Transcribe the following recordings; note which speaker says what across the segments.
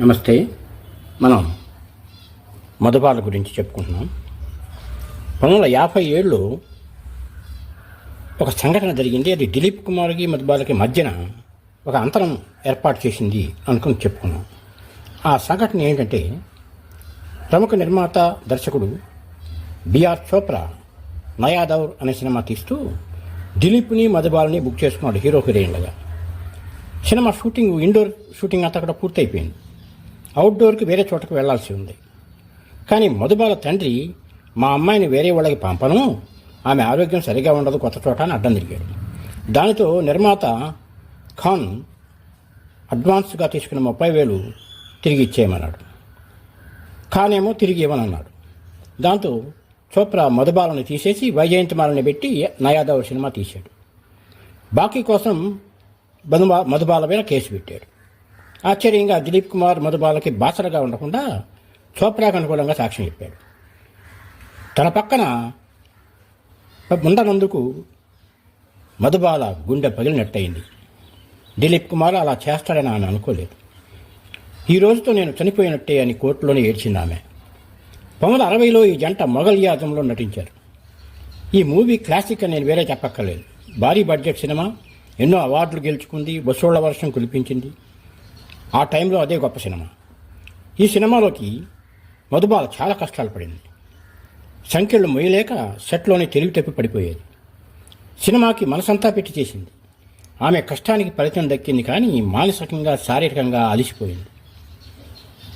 Speaker 1: నమస్తే. మనం మధుబాల గురించి చెప్పుకుంటున్నాం. పంతొమ్మిది వందల యాభై ఏడులో ఒక సంఘటన జరిగింది. అది దిలీప్ కుమార్కి మధుబాలకి మధ్యన ఒక అంతరం ఏర్పాటు చేసింది అనుకుని చెప్పుకున్నాం. ఆ సంఘటన ఏంటంటే ప్రముఖ నిర్మాత దర్శకుడు బిఆర్ చోప్రా నయాదౌర్ అనే సినిమా తీస్తూ దిలీప్ని మధుబాలని బుక్ చేసుకున్నాడు హీరో హీరోయిన్లుగా. సినిమా షూటింగ్ ఇండోర్ షూటింగ్ అంతా కూడా పూర్తయిపోయింది. అవుట్డోర్కి వేరే చోటకు వెళ్ళాల్సి ఉంది. కానీ మధుబాల తండ్రి మా అమ్మాయిని వేరే వాళ్ళకి పంపను. ఆమె ఆరోగ్యం సరిగా ఉండదు కొత్త చోట అని అడ్డం తిరిగాడు. దానితో నిర్మాత ఖాన్ అడ్వాన్స్గా తీసుకున్న ముప్పై వేలు తిరిగి ఇచ్చేయమన్నాడు. ఖాన్ ఏమో తిరిగి ఇవ్వనన్నాడు. దాంతో చోప్రా మధుబాలను తీసేసి వైజయంతిమాలని పెట్టి నయాదవ్ సినిమా తీశాడు. బాకీ కోసం మధుబా మధుబాల మీద కేసు పెట్టాడు. ఆశ్చర్యంగా దిలీప్ కుమార్ మధుబాలకి బాసరగా ఉండకుండా చోప్రాకు అనుకూలంగా సాక్ష్యం చెప్పాడు. తన పక్కన ఉండనందుకు మధుబాల గుండె పగిలినట్టయింది. దిలీప్ కుమార్ అలా చేస్తాడని ఆమె అనుకోలేదు. ఈ రోజుతో నేను చనిపోయినట్టే అని కోర్టులోనే ఏడ్చింది ఆమె. పంతొమ్మిది అరవైలో ఈ జంట మొఘల్ యాజంలో నటించారు. ఈ మూవీ క్లాసిక్ అని నేను వేరే చెప్పక్కర్లేదు. భారీ బడ్జెట్ సినిమా ఎన్నో అవార్డులు గెలుచుకుంది వసూళ్ళ వర్షం కురిపించింది. ఆ టైంలో అదే గొప్ప సినిమా. ఈ సినిమాలోకి మధుబాల చాలా కష్టాలు పడింది. సంఖ్యలు మొయ్యలేక సెట్లోనే తెలివి తప్పి పడిపోయేది. సినిమాకి మనసంతా పెట్టి చేసింది. ఆమె కష్టానికి ఫలితం దక్కింది కానీ మానసికంగా శారీరకంగా అలిసిపోయింది.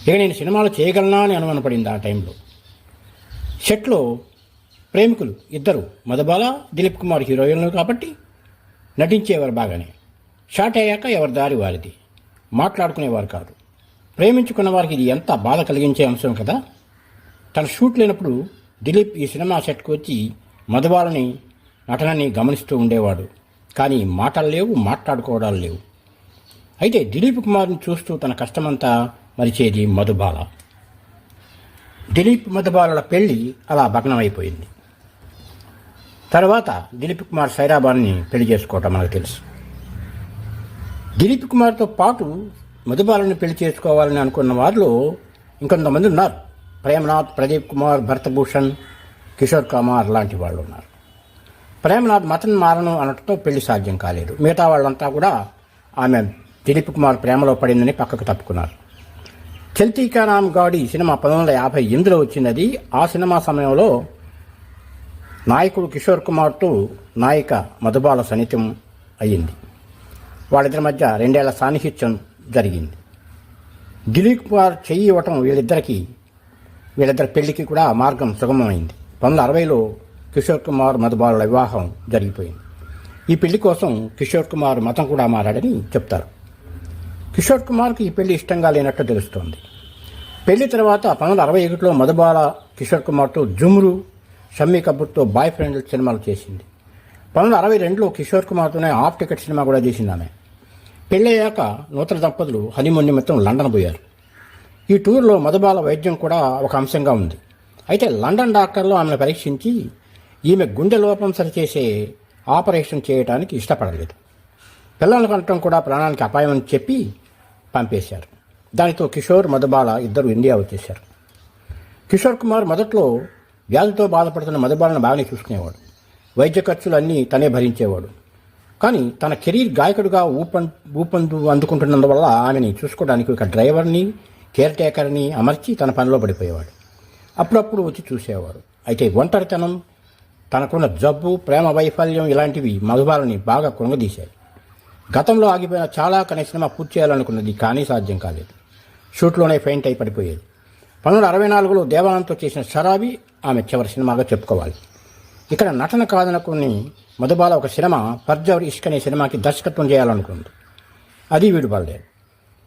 Speaker 1: ఇక నేను సినిమాలు చేయగలనా అని అనుమానపడింది ఆ టైంలో. సెట్లో ప్రేమికులు ఇద్దరు మధుబాల దిలీప్ కుమార్ హీరోయిన్లు కాబట్టి నటించేవారు బాగానే. షాట్ అయ్యాక ఎవరి దారి వారిది? మాట్లాడుకునేవారు కాదు. ప్రేమించుకున్న వారికి ఇది ఎంత బాధ కలిగించే అంశం కదా? తన షూట్ లేనప్పుడు దిలీప్ ఈ సినిమా సెట్కు వచ్చి మధుబాలని నటనని గమనిస్తూ ఉండేవాడు. కానీ మాటలు లేవు మాట్లాడుకోవడాలు లేవు. అయితే దిలీప్ కుమార్ని చూస్తూ తన కష్టమంతా మరిచేది మధుబాల. దిలీప్ మధుబాలల పెళ్ళి అలా భగ్నమైపోయింది. తర్వాత దిలీప్ కుమార్ సైరాబాన్ని పెళ్ళి చేసుకోవటం మనకు తెలుసు. దిలీప్ కుమార్తో పాటు మధుబాలను పెళ్ళి చేసుకోవాలని అనుకున్న వారిలో ఇంకొంతమంది ఉన్నారు. ప్రేమనాథ్ ప్రదీప్ కుమార్ భరతభూషణ్ కిషోర్ కుమార్ లాంటి వాళ్ళు ఉన్నారు. ప్రేమనాథ్ మతన్ మారను అనటంతో పెళ్ళి సాధ్యం కాలేదు. మిగతా వాళ్ళంతా కూడా ఆమె దిలీప్ కుమార్ ప్రేమలో పడిందని పక్కకు తప్పుకున్నారు. చల్తీకా నామ్ గాడి సినిమా పంతొమ్మిది వందల యాభై ఎనిమిదిలో వచ్చినది ఆ సినిమా సమయంలో నాయకుడు కిషోర్ కుమార్తో నాయిక మధుబాల సన్నిహితం అయ్యింది. వాళ్ళిద్దరి మధ్య రెండేళ్ళ సాన్నిహిత్యం జరిగింది. దిలీప్ కుమార్ చెయ్యి ఇవ్వటం వీళ్ళిద్దరికి వీళ్ళిద్దరి పెళ్ళికి కూడా మార్గం సుగమమైంది. పంతొమ్మిది అరవైలో కిషోర్ కుమార్ మధుబాల వివాహం జరిగిపోయింది. ఈ పెళ్ళి కోసం కిషోర్ కుమార్ మతం కూడా మారాడని చెప్తారు. కిషోర్ కుమార్కి ఈ పెళ్ళి ఇష్టంగా లేనట్టు తెలుస్తోంది. పెళ్ళి తర్వాత పంతొమ్మిది అరవై ఒకటిలో మధుబాల కిషోర్ కుమార్తో జుమ్రు షమ్మీ కపూర్తో బాయ్ ఫ్రెండ్ సినిమాలు చేసింది. పంతొమ్మిది అరవై రెండులో కిషోర్ కుమార్తోనే ఆఫ్ టికెట్ సినిమా కూడా చేసింది ఆమె. పెళ్ళయ్యాక నూతన దంపతులు హనీమూన్ నిమిత్తం లండన్ పోయారు. ఈ టూర్లో మధుబాల వైద్యం కూడా ఒక అంశంగా ఉంది. అయితే లండన్ డాక్టర్లు ఆమెను పరీక్షించి ఈమె గుండె లోపం సరిచేసే ఆపరేషన్ చేయడానికి ఇష్టపడలేదు. పిల్లలను కనటం కూడా ప్రాణానికి అపాయం అని చెప్పి పంపేశారు. దానితో కిషోర్ మధుబాల ఇద్దరు ఇండియా వచ్చేశారు. కిషోర్ కుమార్ మొదట్లో వ్యాధితో బాధపడుతున్న మధుబాలను బాగానే చూసుకునేవాడు. వైద్య ఖర్చులు అన్నీ తనే భరించేవాడు. కానీ తన కెరీర్ గాయకుడిగా ఊపం ఊపందు అందుకుంటున్నందువల్ల ఆమెని చూసుకోవడానికి ఒక డ్రైవర్ని కేర్ టేకర్ని అమర్చి తన పనిలో పడిపోయేవాడు. అప్పుడప్పుడు వచ్చి చూసేవాడు అయితే ఒంటరితనం తనకున్న జబ్బు ప్రేమ వైఫల్యం ఇలాంటివి మధుబాలని బాగా కృంగదీశాయి గతంలో ఆగిపోయిన చాలా కనీ సినిమా పూర్తి చేయాలనుకున్నది కానీ సాధ్యం కాలేదు. షూట్లోనే ఫెయింట్ అయి పడిపోయేది. పంతొమ్మిది అరవై నాలుగులో దేవానంతో చేసిన షరాబి ఆమె చివరి సినిమాగా చెప్పుకోవాలి. ఇక్కడ నటన కాదనుకుని మధుబాల ఒక సినిమా పర్జవర్ ఇష్క్ అనే సినిమాకి దర్శకత్వం చేయాలనుకుంది. అది వీడుపడలేదు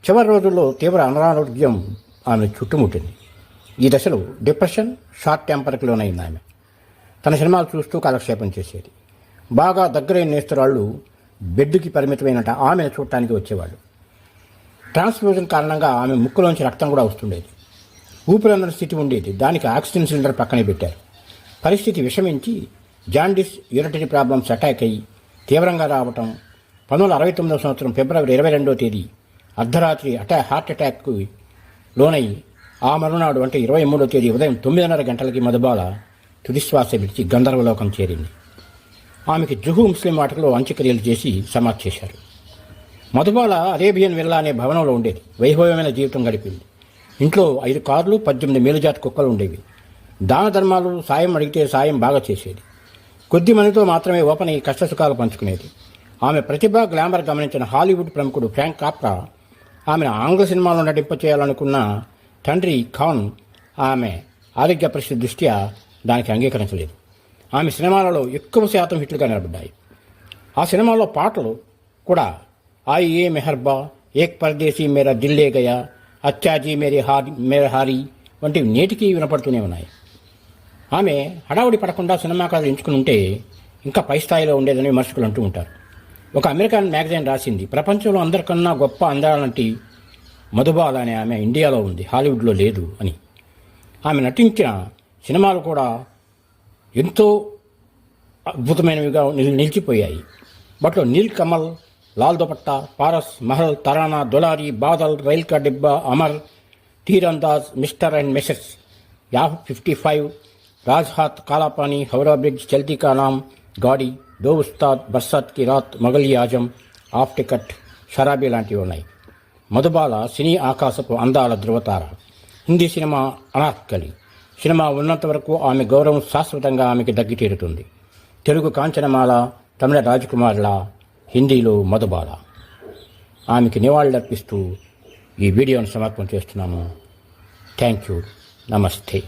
Speaker 1: చివరి రోజుల్లో తీవ్ర అనారోగ్యం ఆమె చుట్టుముట్టింది. ఈ దశలో డిప్రెషన్ షార్ట్ టెంపర్కి లోనైంది ఆమె. తన సినిమాలు చూస్తూ కాలక్షేపం చేసేది. బాగా దగ్గరైన నేస్తురాళ్ళు బెడ్కి పరిమితమైనట ఆమెను చూడటానికి వచ్చేవాళ్ళు. ట్రాన్స్ఫ్యూజన్ కారణంగా ఆమె ముక్కులోంచి రక్తం కూడా వస్తుండేది. ఊపిరందరి స్థితి ఉండేది. దానికి ఆక్సిజన్ సిలిండర్ పక్కనే పెట్టారు. పరిస్థితి విషమించి జాండిస్ యూరిటరీ ప్రాబ్లమ్స్ అటాక్ అయ్యి తీవ్రంగా రావటం పంతొమ్మిది అరవై తొమ్మిదవ సంవత్సరం ఫిబ్రవరి ఇరవై రెండవ తేదీ అర్ధరాత్రి అటా హార్ట్ అటాక్కు లోనై ఆ మరునాడు అంటే ఇరవై మూడో తేదీ ఉదయం తొమ్మిదిన్నర గంటలకి మధుబాల తుదిశ్వాస విడిచి గంధర్వలోకం చేరింది. ఆమెకి జుహు ముస్లిం వాటిలో అంత్యక్రియలు చేసి సమాధి చేశారు. మధుబాల అరేబియన్ విల్లా అనే భవనంలో ఉండేది. వైభవమైన జీవితం గడిపింది. ఇంట్లో ఐదు కార్లు పద్దెనిమిది మేలుజాతి కుక్కలు ఉండేవి. దాన ధర్మాలు సాయం అడిగితే సాయం బాగా చేసేది. కొద్ది మందితో మాత్రమే ఓపెన్ అయ్యి కష్టసుఖాలు పంచుకునేది. ఆమె ప్రతిభ గ్లామర్ గమనించిన హాలీవుడ్ ప్రముఖుడు ఫ్రాంక్ కాప్రా ఆమెను ఆంగ్ల సినిమాలో నటింపచేయాలనుకున్న తండ్రి ఖాన్ ఆమె ఆరోగ్య పరిస్థితి దృష్ట్యా దానికి అంగీకరించలేదు. ఆమె సినిమాలలో ఎక్కువ శాతం హిట్లుగా నిలబడ్డాయి. ఆ సినిమాలో పాటలు కూడా I A మెహర్బా Ek Pardesi Mera దిల్లే Gaya అచ్చాజీ Mary హారి మేర హారీ వంటివి నేటికి వినపడుతూనే ఉన్నాయి. ఆమె హడావుడి పడకుండా సినిమా కథలు ఎంచుకుని ఉంటే ఇంకా పై స్థాయిలో ఉండేదని విమర్శకులు అంటూ ఉంటారు. ఒక అమెరికన్ మ్యాగజైన్ రాసింది ప్రపంచంలో అందరికన్నా గొప్ప అందాలంటి మధుబాల అనే ఆమె ఇండియాలో ఉంది హాలీవుడ్లో లేదు అని. ఆమె నటించిన సినిమాలు కూడా ఎంతో అద్భుతమైనవిగా నిలిచిపోయాయి. వాటిలో Neel Kamal Lal Dupatta Paras Mahal Tarana Dulari Badal Rail Ka Dibba Amar Tirandaz mister and missus yeah fifty five Raj Hath Kala Pani Howrah bridge Chalti Naam Gaadi Do Ustaad బర్సాత్కి Rath Mogili Azam of ticket Sharabi లాంటివి ఉన్నాయి మధుబాల సినీ ఆకాశపు అందాల ధృవతార Hindi cinema Anarkali cinema ఉన్నంత వరకు ఆమె గౌరవం శాశ్వతంగా ఆమెకి దగ్గి తీరుతుంది తెలుగు కాంచనమాల తమిళ రాజకుమారుల హిందీలో మధుబాల ఆమెకి నివాళులర్పిస్తూ ఈ వీడియోను సమర్పణ చేస్తున్నాము థ్యాంక్ యూ నమస్తే